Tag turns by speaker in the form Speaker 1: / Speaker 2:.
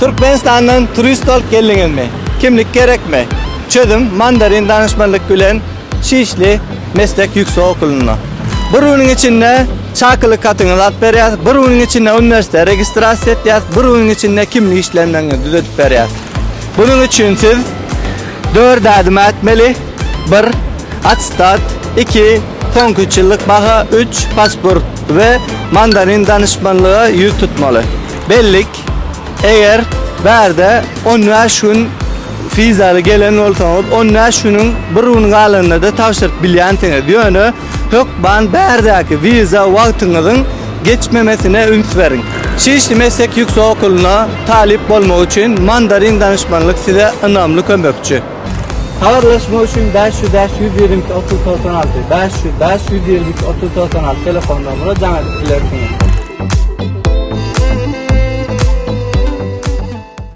Speaker 1: Türkmenistan'dan turist olup geldiniz mi? Kimlik gerek mi? Çözüm Mandarin Danışmanlık Gülen Şişli Meslek Yüksek Okulu'na. Bunun içinde çakılı katını alıp beriyaz, bunun içinde üniversite registrasyon etiyaz, bunun içinde kimlik işlemlerini düzeltip beriyaz. Bunun için siz 4 adım etmeli. 1. Atstat 2. Son 3 yıllık baha 3. Pasport ve Mandarin danışmanlığı yüz tutmalı. Bellik eğer berde onlar şun fizalı gelen olsanız onlar şunun burun galında da tavsirt bilyantine diyonu yok ban berdeki viza vaktinizin geçmemesine ümit verin. Şişli Meslek Yüksek Okulu'na talip olmak için Mandarin danışmanlık size önemli kömekçi. Haberleşme için 500 522 30 96 500 522 30 96 telefon numarı canlı ilerisiniz.